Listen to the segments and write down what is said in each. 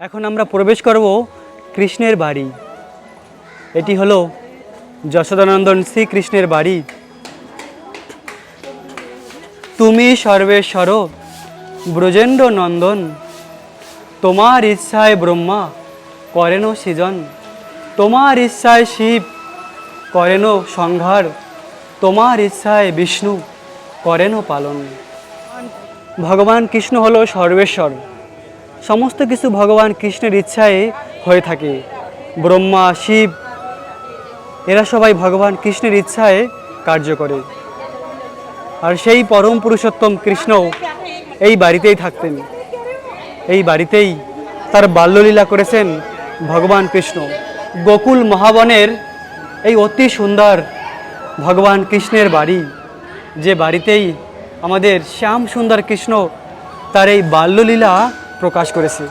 এখন আমরা প্রবেশ করব কৃষ্ণের বাড়ি। এটি হলো যশোদানন্দন শ্রীকৃষ্ণের বাড়ি। তুমি সর্বেশ্বর ব্রজেন্দ্র নন্দন তোমার ইচ্ছায় ব্রহ্মা, করেন সৃজন। তোমার ইচ্ছায় শিব, করেন সংহার। তোমার ইচ্ছায় বিষ্ণু, করেন পালন। ভগবান কৃষ্ণ হলো সর্বেশ্বর। সমস্ত কিছু ভগবান কৃষ্ণের ইচ্ছায় হয়ে থাকে। ব্রহ্মা, শিব, এরা সবাই ভগবান কৃষ্ণের ইচ্ছায় কার্য করে। আর সেই পরম পুরুষোত্তম কৃষ্ণ এই বাড়িতেই থাকতেন। এই বাড়িতেই তার বাল্যলীলা করেছেন ভগবান কৃষ্ণ। গোকুল মহাবনের এই অতি সুন্দর ভগবান কৃষ্ণের বাড়ি, যে বাড়িতেই আমাদের শ্যাম সুন্দর কৃষ্ণ তার এই বাল্যলীলা প্রকাশ করেছে।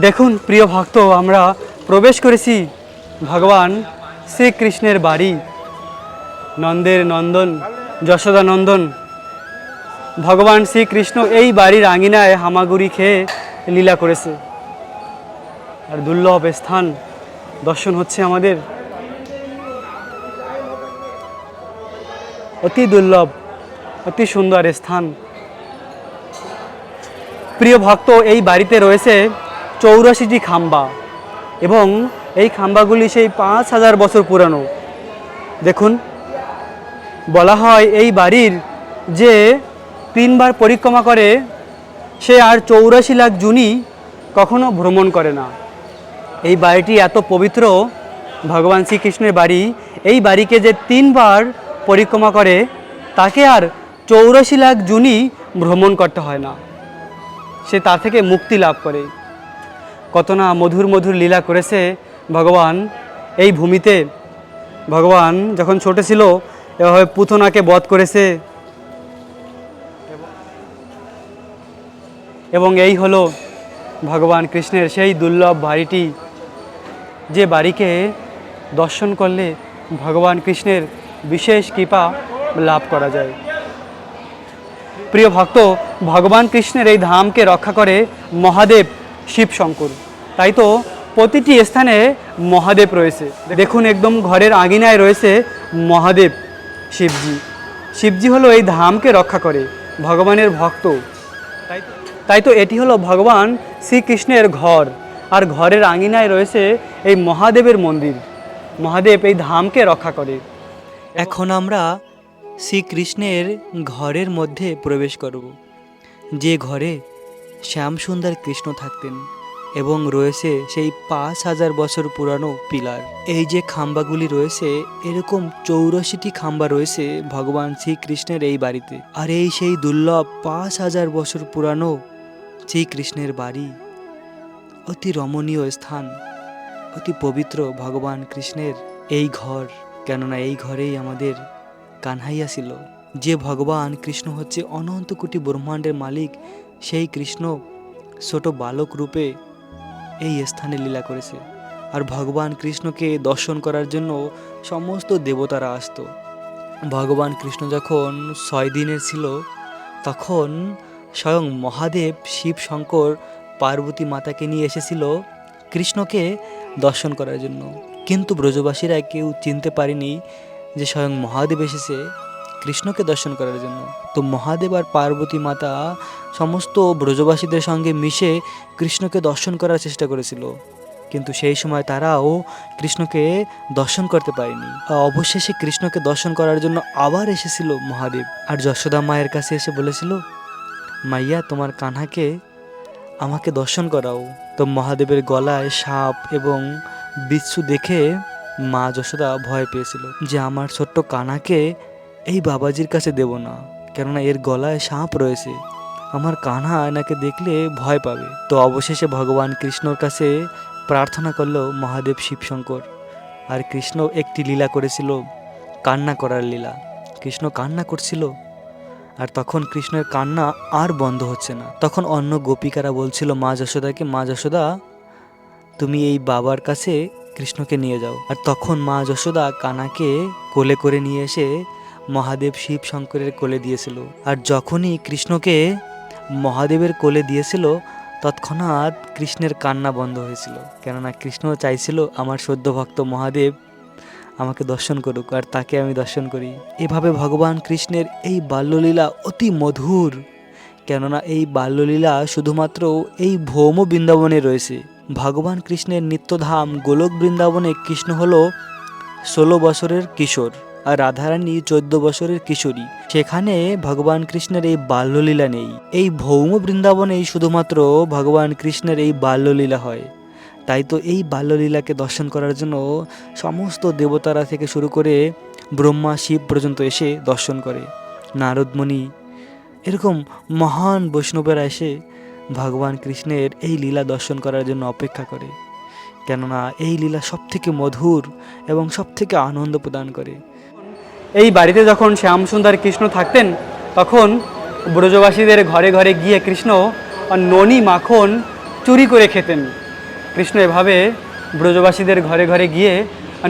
দেখুন, প্রিয় ভক্ত, আমরা প্রবেশ করেছি ভগবান শ্রীকৃষ্ণের বাড়ি। নন্দের নন্দন, যশোদা নন্দন। ভগবান শ্রীকৃষ্ণ এই বাড়ির আঙিনায় হামাগুড়ি খেয়ে লীলা করেছে। আর দুর্লভ স্থান দর্শন হচ্ছে আমাদের। অতি দুর্লভ, অতি সুন্দর স্থান। প্রিয় ভক্ত, এই বাড়িতে রয়েছে চৌরাশিটি খাম্বা এবং এই খাম্বাগুলি সেই পাঁচ হাজার বছর পুরানো। দেখুন, বলা হয় এই বাড়ির যে তিনবার পরিক্রমা করে, সে আর চৌরাশি লাখ জুনি কখনো ভ্রমণ করে না। এই বাড়িটি এত পবিত্র, ভগবান শ্রীকৃষ্ণের বাড়ি, এই বাড়িকে যে তিনবার পরিক্রমা করে, তাকে আর চৌরাশি লাখ জুনি ভ্রমণ করতে হয় না। সে তার থেকে মুক্তি লাভ করে। কত না মধুর মধুর লীলা করেছে ভগবান। এই ভূমিতে ভগবান যখন ছোট ছিল, এভাবে পুতনাকে বধ করেছে। এবং এই হলো ভগবান কৃষ্ণের সেই দুর্লভ বাড়িটি, যে বাড়িকে দর্শন করলে ভগবান কৃষ্ণের বিশেষ কৃপা লাভ করা যায়। প্রিয় ভক্ত, ভগবান কৃষ্ণের এই ধামকে রক্ষা করে মহাদেব শিব শঙ্কর তাই তো প্রতিটি স্থানে মহাদেব রয়েছে। দেখুন একদম ঘরের আঙিনায় রয়েছে মহাদেব শিবজি। শিবজি হলো এই ধামকে রক্ষা করে, ভগবানের ভক্ত। তাই তো- তাই তো এটি হলো ভগবান শ্রীকৃষ্ণের ঘর। আর ঘরের আঙিনায় রয়েছে এই মহাদেবের মন্দির। মহাদেব এই ধামকে রক্ষা করে। এখন আমরা শ্রীকৃষ্ণের ঘরের মধ্যে প্রবেশ করব। যে ঘরে শ্যামসুন্দর কৃষ্ণ থাকতেন এবং রয়েছে সেই পাঁচ হাজার বছর পুরানো পিলার। এই যে খাম্বাগুলি রয়েছে, এরকম চৌরাশিটি খাম্বা রয়েছে ভগবান শ্রীকৃষ্ণের এই বাড়িতে। আর এই সেই দুর্লভ পাঁচ হাজার বছর পুরানো শ্রীকৃষ্ণের বাড়ি অতি রমণীয় স্থান, অতি পবিত্র ভগবান কৃষ্ণের এই ঘর। কেননা এই ঘরেই আমাদের কানহাইয়া ছিল যে ভগবান কৃষ্ণ হচ্ছে অনন্ত কোটি ব্রহ্মাণ্ডের মালিক, সেই কৃষ্ণ ছোট বালক রূপে এই স্থানে লীলা করেছে। আর ভগবান কৃষ্ণকে দর্শন করার জন্য সমস্ত দেবতারা আসতো। ভগবান কৃষ্ণ যখন ছয় দিনের ছিল, তখন স্বয়ং মহাদেব শিব শঙ্কর পার্বতী মাতাকে নিয়ে এসেছিল কৃষ্ণকে দর্শন করার জন্য। কিন্তু ব্রজবাসীরা কেউ চিনতে পারেনি যে স্বয়ং মহাদেব এসেছে কৃষ্ণকে দর্শন করার জন্য। তো মহাদেব আর পার্বতী মাতা সমস্ত ব্রজবাসীদের সঙ্গে মিশে কৃষ্ণকে দর্শন করার চেষ্টা করেছিল। কিন্তু সেই সময় তারাও কৃষ্ণকে দর্শন করতে পারেনি। অবশেষে কৃষ্ণকে দর্শন করার জন্য আবার এসেছিল মহাদেব। আর যশোদা মায়ের কাছে এসে বলেছিল, মাইয়া, তোমার কানহাকে আমাকে দর্শন করাও। তো মহাদেবের গলায় সাপ এবং বিচ্ছু দেখে মা যশোদা ভয় পেয়েছিল যে আমার ছোট্ট কানাকে এই বাবাজির কাছে দেব না, কেননা এর গলায় সাপ রয়েছে। আমার কানা এনাকে দেখলে ভয় পাবে। তো অবশেষে ভগবান কৃষ্ণর কাছে প্রার্থনা করল মহাদেব শিবশঙ্কর। আর কৃষ্ণ একটি লীলা করেছিল, কান্না করার লীলা। কৃষ্ণ কান্না করছিল, আর তখন কৃষ্ণের কান্না আর বন্ধ হচ্ছে না। তখন অন্য গোপিকারা বলছিল, মা যশোদাকে, মা যশোদা, তুমি এই বাবার কাছে কৃষ্ণকে নিয়ে যাও। আর তখন মা যশোদা কানাকে কোলে করে নিয়ে এসে মহাদেব শিব শঙ্করের কোলে দিয়েছিল। আর যখনই কৃষ্ণকে মহাদেবের কোলে দিয়েছিল, তৎক্ষণাৎ কৃষ্ণের কান্না বন্ধ হয়েছিল। কেননা কৃষ্ণ চাইছিল, আমার সদ্য ভক্ত মহাদেব আমাকে দর্শন করুক, আর তাকে আমি দর্শন করি। এভাবে ভগবান কৃষ্ণের এই বাল্যলীলা অতি মধুর। কেননা এই বাল্যলীলা শুধুমাত্র এই ভৌম বৃন্দাবনে রয়েছে। ভগবান কৃষ্ণের নিত্যধাম গোলক বৃন্দাবনে কৃষ্ণ হল ষোলো বছরের কিশোর আর রাধারানী চোদ্দ বছরের কিশোরী। সেখানে ভগবান কৃষ্ণের এই বাল্যলীলা নেই। এই ভৌম বৃন্দাবনেই শুধুমাত্র ভগবান কৃষ্ণের এই বাল্যলীলা হয়। তাই তো এই বাল্যলীলাকে দর্শন করার জন্য সমস্ত দেবতারা থেকে শুরু করে ব্রহ্মা, শিব পর্যন্ত এসে দর্শন করে। নারদমণি, এরকম মহান বৈষ্ণবেরা এসে ভগবান কৃষ্ণের এই লীলা দর্শন করার জন্য অপেক্ষা করে, কেননা এই লীলা সব থেকে মধুর এবং সব থেকে আনন্দ প্রদান করে। এই বাড়িতে যখন শ্যামসুন্দর কৃষ্ণ থাকতেন, তখন ব্রজবাসীদের ঘরে ঘরে গিয়ে কৃষ্ণ ননি মাখন চুরি করে খেতেন। কৃষ্ণ এভাবে ব্রজবাসীদের ঘরে ঘরে গিয়ে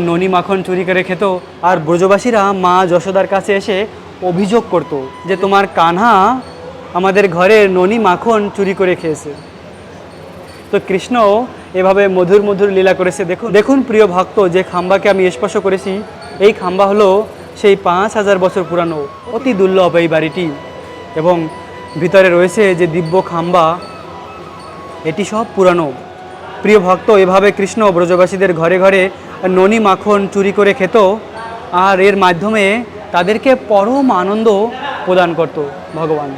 ননি মাখন চুরি করে খেত, আর ব্রজবাসীরা মা যশোদার কাছে এসে অভিযোগ করত যে তোমার কানহা আমাদের ঘরে ননি মাখন চুরি করে খেয়েছে। তো কৃষ্ণ এভাবে মধুর মধুর লীলা করেছে। দেখুন দেখুন প্রিয় ভক্ত, যে খাম্বাকে আমি স্পর্শ করেছি, এই খাম্বা হলো সেই পাঁচ হাজার বছর পুরানো, অতি দুর্লভ এই বাড়িটি। এবং ভিতরে রয়েছে যে দিব্য খাম্বা, এটি সব পুরানো। প্রিয় ভক্ত, এভাবে কৃষ্ণ ব্রজবাসীদের ঘরে ঘরে ননি মাখন চুরি করে খেত, আর এর মাধ্যমে তাদেরকে পরম আনন্দ প্রদান করত ভগবান।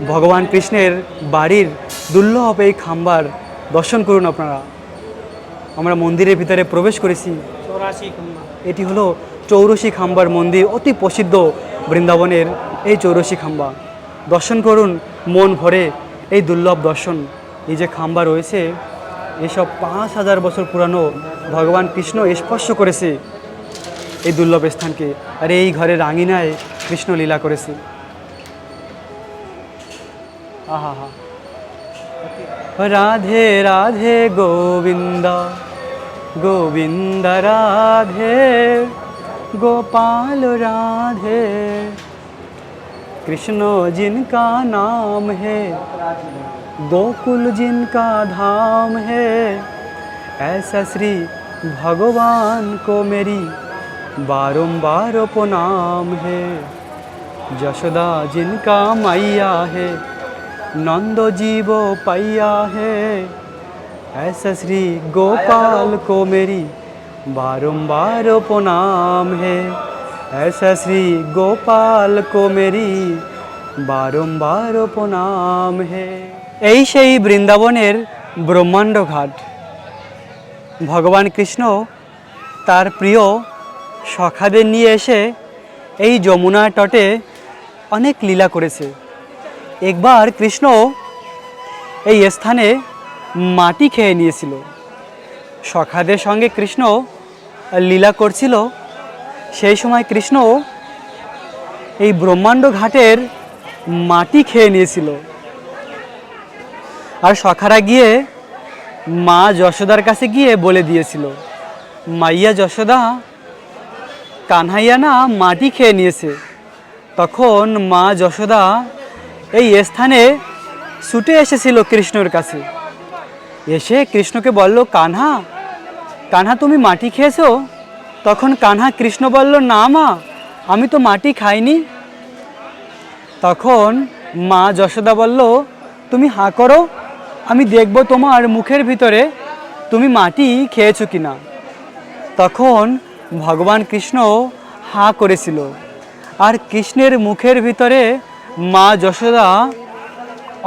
ভগবান কৃষ্ণের বাড়ির দুর্লভ এই খাম্বার দর্শন করুন আপনারা। আমরা মন্দিরের ভিতরে প্রবেশ করেছি। এটি হলো চৌরসী খাম্বার মন্দির অতি প্রসিদ্ধ বৃন্দাবনের এই চৌরসী খাম্বা। দর্শন করুন মন ভরে এই দুর্লভ দর্শন। এই যে খাম্বা রয়েছে এসব পাঁচ হাজার বছর পুরানো ভগবান কৃষ্ণ স্পর্শ করেছে এই দুর্লভ স্থানকে। আর এই ঘরের আঙিনায় কৃষ্ণ লীলা করেছে। हाँ राधे राधे गोविंदा, गोविंद राधे, गोपाल राधे. कृष्णो जिनका नाम है, गोकुल जिनका धाम है, ऐसा श्री भगवान को मेरी बारम्बार प्रणाम है। यशोदा जिनका मैया है नंद जीव पैया है ऐसा श्री गोपाल को मेरी बारंबार प्रणाम है ऐसा श्री गोपाल को मेरी বারম্বার প্রণাম হে এই সেই বৃন্দাবনের ব্রহ্মাণ্ড ঘাট ভগবান কৃষ্ণ তার প্রিয় সখাদের নিয়ে এসে এই যমুনা তটে অনেক লীলা করেছে একবার কৃষ্ণ এই স্থানে মাটি খেয়ে নিয়েছিল। সখাদের সঙ্গে কৃষ্ণ লীলা করছিল। সেই সময় কৃষ্ণ এই ব্রহ্মাণ্ড ঘাটের মাটি খেয়ে নিয়েছিল। আর সখারা গিয়ে মা যশোদার কাছে গিয়ে বলে দিয়েছিল, মাইয়া যশোদা, কানহাইয়া না মাটি খেয়ে নিয়েছে। তখন মা যশোদা এই স্থানে ছুটে এসেছিল কৃষ্ণর কাছে। এসে কৃষ্ণকে বলল, কানহা কানহা, তুমি মাটি খেয়েছো? তখন কানহা কৃষ্ণ বলল, না মা, আমি তো মাটি খাইনি। তখন মা যশোদা বলল, তুমি হাঁ করো, আমি দেখব তোমার মুখের ভিতরে তুমি মাটি খেয়েছো কি না তখন ভগবান কৃষ্ণ হাঁ করেছিল, আর কৃষ্ণের মুখের ভিতরে মা যশোদা,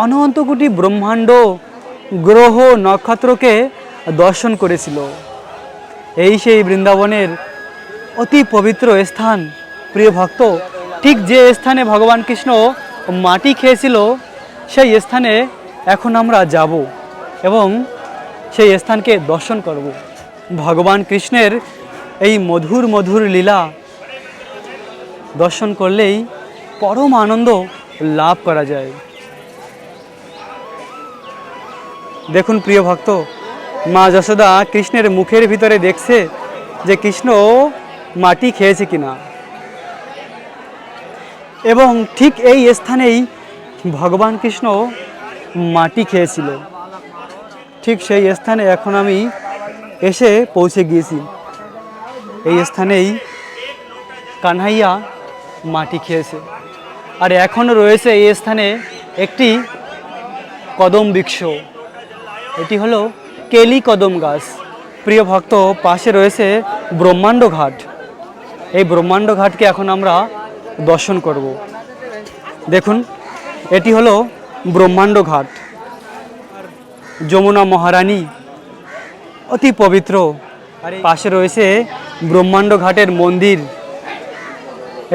অনন্ত কোটি ব্রহ্মাণ্ড গ্রহ নক্ষত্রকে দর্শন করেছিল। এই সেই বৃন্দাবনের অতি পবিত্র স্থান। প্রিয় ভক্ত, ঠিক যে স্থানে ভগবান কৃষ্ণ মাটি খেয়েছিল, সেই স্থানে এখন আমরা যাব এবং সেই স্থানকে দর্শন করব। ভগবান কৃষ্ণের এই মধুর মধুর লীলা দর্শন করলেই পরম আনন্দ লাভ করা যায়। দেখুন প্রিয় ভক্ত, মা যশোদা কৃষ্ণের মুখের ভিতরে দেখছে যে কৃষ্ণ মাটি খেয়েছে কিনা। এবং ঠিক এই স্থানেই ভগবান কৃষ্ণ মাটি খেয়েছিল। ঠিক সেই স্থানে এখন আমি এসে পৌঁছে গিয়েছি। এই স্থানেই কানহাইয়া মাটি খেয়েছে। আর এখনও রয়েছে এই স্থানে একটি কদম বৃক্ষ এটি হলো কেলি কদম গাছ। প্রিয় ভক্ত, পাশে রয়েছে ব্রহ্মাণ্ড ঘাট। এই ব্রহ্মাণ্ড ঘাটকে এখন আমরা দর্শন করব। দেখুন, এটি হলো ব্রহ্মাণ্ড ঘাট। যমুনা মহারানী, অতি পবিত্র। পাশে রয়েছে ব্রহ্মাণ্ড ঘাটের মন্দির।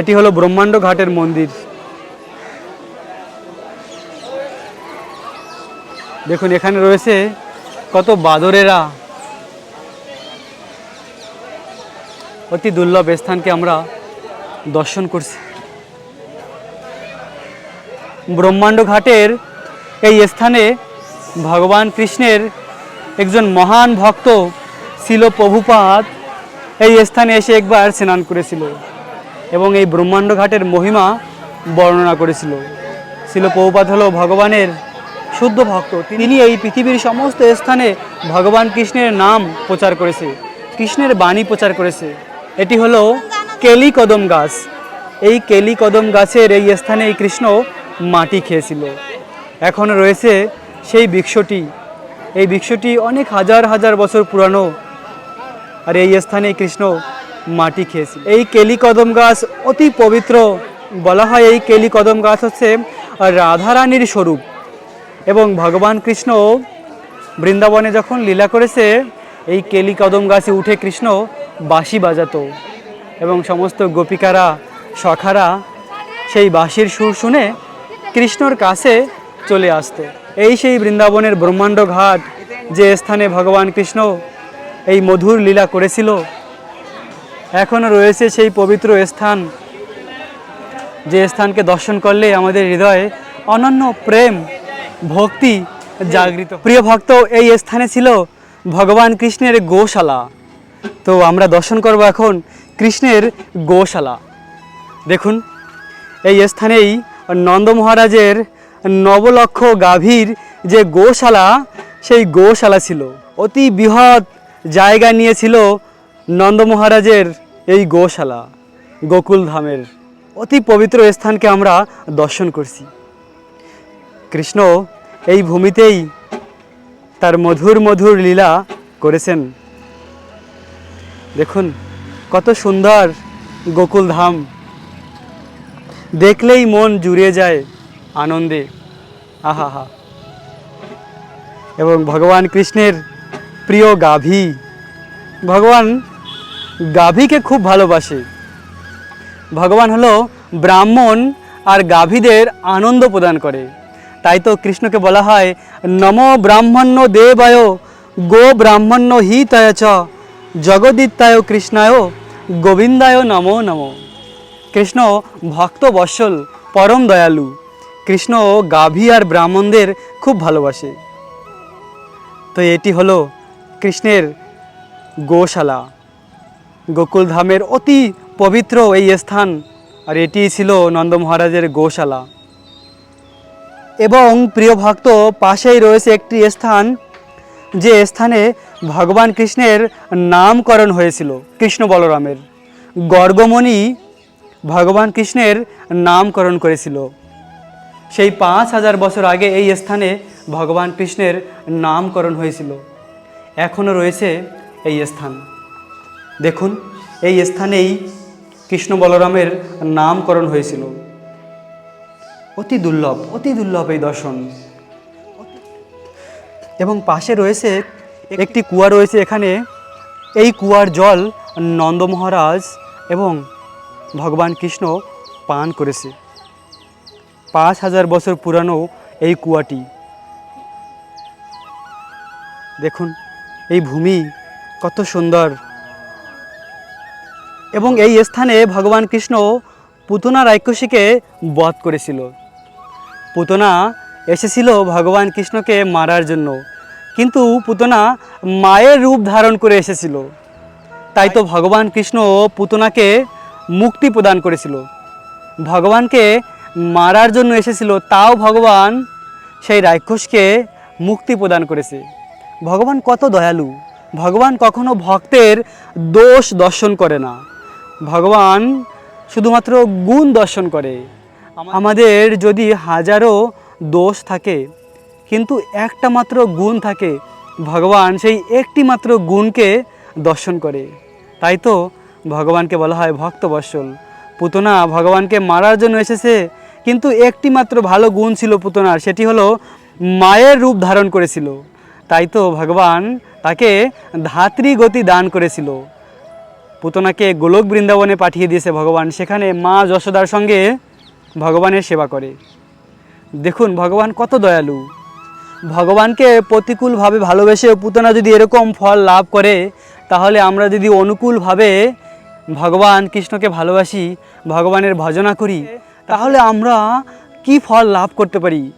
এটি হলো ব্রহ্মাণ্ড ঘাটের মন্দির। দেখুন, এখানে রয়েছে কত বাদরেরা। অতি দুর্লভ স্থানকে আমরা দর্শন করছি। ব্রহ্মাণ্ড ঘাটের এই স্থানে ভগবান কৃষ্ণের একজন মহান ভক্ত ছিল প্রভুপাত এই স্থানে এসে একবার স্নান করেছিল এবং এই ব্রহ্মাণ্ড ঘাটের মহিমা বর্ণনা করেছিল। ছিল প্রভুপাত হলো ভগবানের শুদ্ধ ভক্ত। তিনি এই পৃথিবীর সমস্ত স্থানে ভগবান কৃষ্ণের নাম প্রচার করেছে, কৃষ্ণের বাণী প্রচার করেছে। এটি হলো কেলি কদম গাছ। এই কেলি কদম গাছের এই স্থানে এই কৃষ্ণ মাটি খেয়েছিল। এখন রয়েছে সেই বৃক্ষটি। এই বৃক্ষটি অনেক হাজার হাজার বছর পুরানো। আর এই স্থানে কৃষ্ণ মাটি খেয়েছিল এই কেলি কদম গাছ অতি পবিত্র। বলা হয় এই কেলি কদম গাছ হচ্ছে রাধারানীর স্বরূপ। এবং ভগবান কৃষ্ণ বৃন্দাবনে যখন লীলা করেছে, এই কেলি কদম গাছে উঠে কৃষ্ণ বাঁশি বাজাতো এবং সমস্ত গোপিকারা, সখারা সেই বাঁশির সুর শুনে কৃষ্ণর কাছে চলে আসতো। এই সেই বৃন্দাবনের ব্রহ্মাণ্ড ঘাট যে স্থানে ভগবান কৃষ্ণ এই মধুর লীলা করেছিল এখনও রয়েছে সেই পবিত্র স্থান। যে স্থানকে দর্শন করলে আমাদের হৃদয়ে অনন্য প্রেম ভক্তি জাগৃত। প্রিয় ভক্ত এই স্থানে ছিল ভগবান কৃষ্ণের গোশালা। তো আমরা দর্শন করব এখন কৃষ্ণের গোশালা। দেখুন এই স্থানেই নন্দ মহারাজের নবলক্ষ গাভীর যে গোশালা সেই গোশালা ছিল। অতি বৃহৎ জায়গা নিয়েছিল নন্দ মহারাজের এই গোশালা গোকুল ধামের। অতি পবিত্র স্থানকে আমরা দর্শন করছি। কৃষ্ণ এই ভূমিতেই তার মধুর মধুর লীলা করেছেন। দেখুন, কত সুন্দর গোকুল ধাম। দেখলেই মন জুড়িয়ে যায় আনন্দে। আহা হা এবং ভগবান কৃষ্ণের প্রিয় গাভী। ভগবান গাভীকে খুব ভালোবাসে। ভগবান হলো ব্রাহ্মণ আর গাভীদের আনন্দ প্রদান করে। তাই তো কৃষ্ণকে বলা হয়, নম ব্রাহ্মণ্য দেবায়, গো ব্রাহ্মণ্য হিতায় চ, জগদিত্যায় কৃষ্ণায়, গোবিন্দায় নমো নমো। কৃষ্ণ ভক্ত বৎসল, পরম দয়ালু। কৃষ্ণ গাভী আর ব্রাহ্মণদের খুব ভালোবাসে। তো এটি হলো কৃষ্ণের গোশালা। গোকুল ধামের অতি পবিত্র এই স্থান, আর এটি ছিল নন্দ মহারাজের গোশালা। এবং প্রিয় ভক্ত, পাশেই রয়েছে একটি স্থান, যে স্থানে ভগবান কৃষ্ণের নামকরণ হয়েছিল, কৃষ্ণ বলরামের। গর্গমণি ভগবান কৃষ্ণের নামকরণ করেছিল। সেই পাঁচ হাজার বছর আগে এই স্থানে ভগবান কৃষ্ণের নামকরণ হয়েছিল। এখনও রয়েছে এই স্থান। দেখুন, এই স্থানেই কৃষ্ণ বলরামের নামকরণ হয়েছিল। অতি দুর্লভ অতি দুর্লভ এই দর্শন। এবং পাশে রয়েছে একটি কুয়া রয়েছে এখানে। এই কুয়ার জল নন্দ মহারাজ এবং ভগবান কৃষ্ণ পান করেছে। পাঁচ হাজার বছর পুরানো এই কুয়াটি। দেখুন, এই ভূমি কত সুন্দর। এবং এই স্থানে ভগবান কৃষ্ণ পুতনা রাক্ষসীকে বধ করেছিল। পুতনা এসেছিল ভগবান কৃষ্ণকে মারার জন্য। কিন্তু পুতনা মায়ের রূপ ধারণ করে এসেছিল। তাই তো ভগবান কৃষ্ণ পুতনাকে মুক্তি প্রদান করেছিল। ভগবানকে মারার জন্য এসেছিল, তাও ভগবান সেই রাক্ষসকে মুক্তি প্রদান করেছে। ভগবান কত দয়ালু। ভগবান কখনো ভক্তের দোষ দর্শন করে না। ভগবান শুধুমাত্র গুণ দর্শন করে। আমাদের যদি হাজারো দোষ থাকে, কিন্তু একটা মাত্র গুণ থাকে, ভগবান সেই একটি মাত্র গুণকে দর্শন করে। তাই তো ভগবানকে বলা হয় ভক্তবৎসল পুতনা ভগবানকে মারার জন্য এসেছে, কিন্তু একটি মাত্র ভালো গুণ ছিল পুতনার, সেটি হলো মায়ের রূপ ধারণ করেছিল। তাই তো ভগবান তাকে ধাত্রী গতি দান করেছিল। পুতনাকে গোলক বৃন্দাবনে পাঠিয়ে দিয়েছে ভগবান। সেখানে মা যশোদার সঙ্গে ভগবানের সেবা করে। দেখুন, ভগবান কত দয়ালু। ভগবানকে প্রতিকূলভাবে ভালোবেসে পুতনা যদি এরকম ফল লাভ করে, তাহলে আমরা যদি অনুকূলভাবে ভগবান কৃষ্ণকে ভালোবাসি, ভগবানের ভজনা করি, তাহলে আমরা কি ফল লাভ করতে পারি?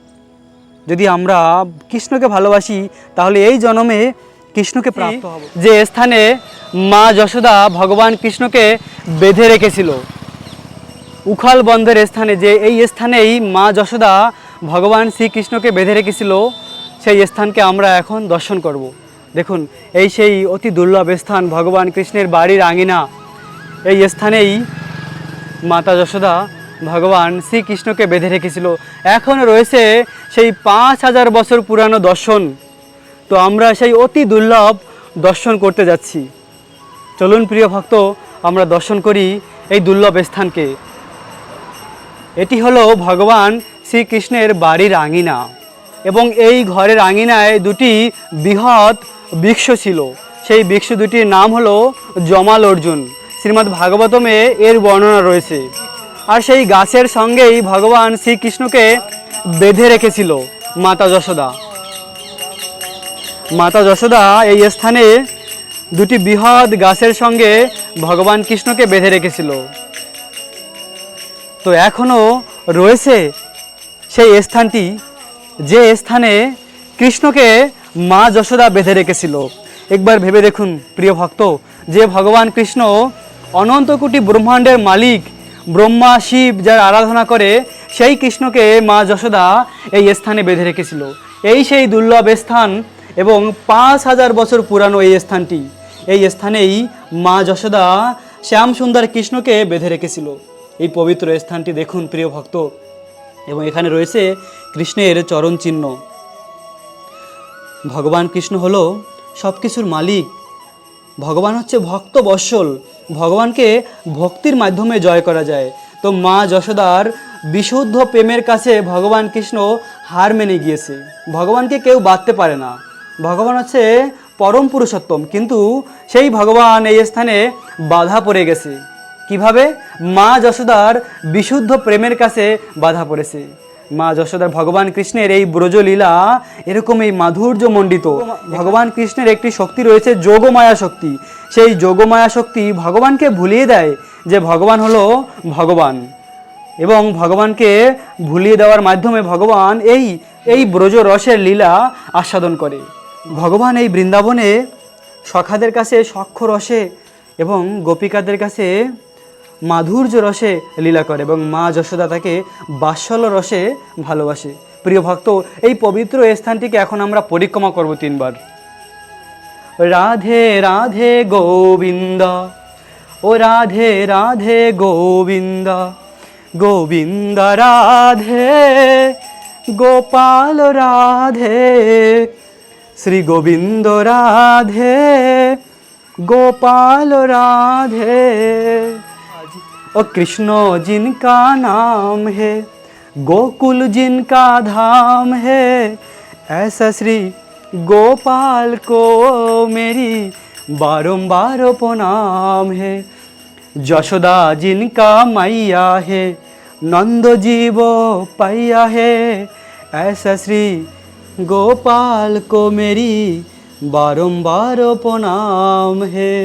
যদি আমরা কৃষ্ণকে ভালোবাসি, তাহলে এই জন্মে কৃষ্ণকে প্রাপ্ত হব। যে স্থানে মা যশোদা ভগবান কৃষ্ণকে বেঁধে রেখেছিল উখাল বন্ধের স্থানে যে এই স্থানেই মা যশোদা ভগবান শ্রীকৃষ্ণকে বেঁধে রেখেছিল, সেই স্থানকে আমরা এখন দর্শন করব। দেখুন, এই সেই অতি দুর্লভ স্থান ভগবান কৃষ্ণের বাড়ির আঙিনা। এই স্থানেই মাতা যশোদা ভগবান শ্রীকৃষ্ণকে বেঁধে রেখেছিল। এখন রয়েছে সেই পাঁচ হাজার বছর পুরানো দর্শন। তো আমরা সেই অতি দুর্লভ দর্শন করতে যাচ্ছি। চলুন প্রিয় ভক্ত, আমরা দর্শন করি এই দুর্লভ স্থানকে। এটি হলো ভগবান শ্রীকৃষ্ণের বাড়ির আঙিনা। এবং এই ঘরের আঙিনায় দুটি বৃহৎ বৃক্ষ ছিল। সেই বৃক্ষ দুটির নাম হলো জমাল অর্জুন শ্রীমদ্ ভাগবতমে এর বর্ণনা রয়েছে। আর সেই গাছের সঙ্গেই ভগবান শ্রীকৃষ্ণকে বেঁধে রেখেছিল মাতা যশোদা। মাতা যশোদা এই স্থানে দুটি বৃহৎ গাছের সঙ্গে ভগবান কৃষ্ণকে বেঁধে রেখেছিল। তো এখনও রয়েছে সেই স্থানটি যে স্থানে কৃষ্ণকে মা যশোদা বেঁধে রেখেছিল। একবার ভেবে দেখুন প্রিয় ভক্ত, যে ভগবান কৃষ্ণ অনন্ত কোটি ব্রহ্মাণ্ডের মালিক, ব্রহ্মা, শিব যার আরাধনা করে সেই কৃষ্ণকে মা যশোদা এই স্থানে বেঁধে রেখেছিল। এই সেই দুর্লভ স্থান এবং পাঁচ হাজার বছর পুরানো এই স্থানটি। এই স্থানেই মা যশোদা শ্যাম সুন্দর কৃষ্ণকে বেঁধে রেখেছিল। এই পবিত্র স্থানটি দেখুন, প্রিয় ভক্ত। এবং এখানে রয়েছে কৃষ্ণের চরণ চিহ্ন। ভগবান কৃষ্ণ হলো সব কিছুর মালিক। ভগবান হচ্ছে ভক্ত বৎসল। ভগবানকে ভক্তির মাধ্যমে জয় করা যায়। তো মা যশোদার বিশুদ্ধ প্রেমের কাছে ভগবান কৃষ্ণ হার মেনে গিয়েছে। ভগবানকে কেউ বাঁধতে পারে না। ভগবান হচ্ছে পরম পুরুষোত্তম। কিন্তু সেই ভগবান এই স্থানে বাধা পড়ে গেছে। কীভাবে? মা যশোদার বিশুদ্ধ প্রেমের কাছে বাধা পড়েছে। মা যশোদার ভগবান কৃষ্ণের এই ব্রজলীলা এরকম এই মাধুর্য মণ্ডিত ভগবান কৃষ্ণের একটি শক্তি রয়েছে যোগমায়া শক্তি। সেই যোগমায়া শক্তি ভগবানকে ভুলিয়ে দেয় যে ভগবান হলো ভগবান। এবং ভগবানকে ভুলিয়ে দেওয়ার মাধ্যমে ভগবান এই এই ব্রজ রসের লীলা আস্বাদন করে। ভগবান এই বৃন্দাবনে সখাদের কাছে সক্ষ রসে এবং গোপিকাদের কাছে মাধুর্য রসে লীলা করে এবং মা যশোদা তাকে বাসল রসে ভালোবাসে। প্রিয় ভক্ত, এই পবিত্র স্থানটিকে এখন আমরা পরিক্রমা করব তিনবার। রাধে রাধে গোবিন্দ, ও রাধে রাধে গোবিন্দ গোবিন্দ রাধে, গোপাল রাধে, শ্রী গোবিন্দ রাধে, গোপাল রাধে। और कृष्ण जिनका नाम है गोकुल जिनका धाम है ऐसा श्री गोपाल को मेरी बारंबार प्रणाम है যশোদা जिनका मैया है नंद जीव पैया है ऐसा श्री गोपाल को मेरी बारंबार प्रणाम है